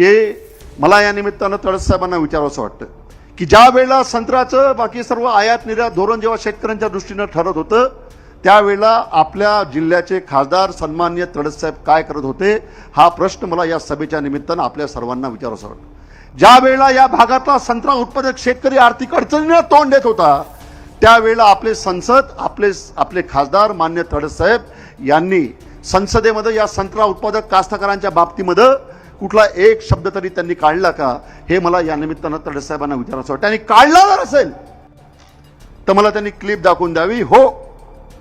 की मला या निमित्तानं तळस साहेबांना विचारावंसं वाटतं. की ज्या वेळेला संत्र्याचं बाकी सर्व आयात निर्यात धोरण जेव्हा शेतकऱ्यांच्या दृष्टीनं ठरत होतं त्यावेळेला आपल्या जिल्ह्याचे खासदार सन्मान्य तडससाहेब काय करत होते हा प्रश्न मला या सभेच्या निमित्तानं आपल्या सर्वांना विचारावंसं वाटतं. ज्या वेळेला या भागातला संत्रा उत्पादक शेतकरी आर्थिक अडचणीनं तोंड देत होता त्यावेळेला आपले संसद आपले आपले खासदार मान्य तडससाहेब यांनी संसदेमध्ये या संत्रा उत्पादक कास्तकारांच्या बाबतीमध्ये कुठला एक शब्द तरी त्यांनी काढला का हे मला या निमित्तानं तडस साहेबांना विचारायचं वाटतं. आणि काढला जर असेल तर मला त्यांनी क्लिप दाखवून द्यावी. हो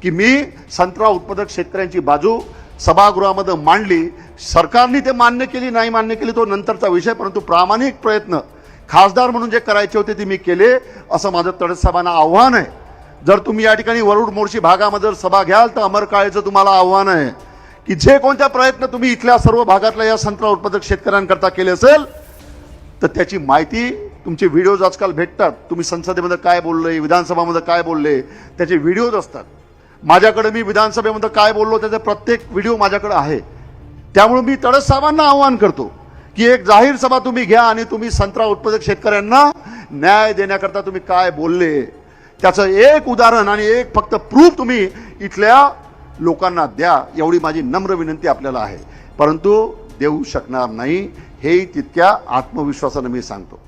की मी संत्रा उत्पादक शेतकऱ्यांची बाजू सभागृहामध्ये मांडली. सरकारने ते मान्य केली नाही मान्य केली तो नंतरचा विषय परंतु प्रामाणिक प्रयत्न खासदार म्हणून जे करायचे होते ते मी केले असं माझं तडस साहेबांना आव्हान आहे. जर तुम्ही या ठिकाणी वरुड मोर्शी भागामध्ये जर सभा घ्याल तर अमर काळेचं तुम्हाला आव्हान आहे. की जे कोणत्या प्रयत्न तुम्ही इथल्या सर्व भागातल्या या संत्रा उत्पादक शेतकऱ्यांकरता केले असेल तर त्याची माहिती तुमचे व्हिडिओज आजकाल भेटतात. तुम्ही संसदेमध्ये काय बोलले विधानसभामध्ये काय बोलले त्याचे व्हिडिओज असतात. माझ्याकडे मी विधानसभेमध्ये काय बोललो त्याचा प्रत्येक व्हिडिओ माझ्याकडे आहे. त्यामुळे मी तडस साहेबांना आवाहन करतो की एक जाहीर सभा तुम्ही घ्या आणि तुम्ही संत्रा उत्पादक शेतकऱ्यांना न्याय देण्याकरता तुम्ही काय बोलले. त्याचं एक उदाहरण आणि एक फक्त प्रूफ तुम्ही इथल्या लोकांना द्या एवढी माझी नम्र विनंती आपल्याला आहे. परंतु देऊ शकणार नाही हेही तितक्या आत्मविश्वासानं मी सांगतो.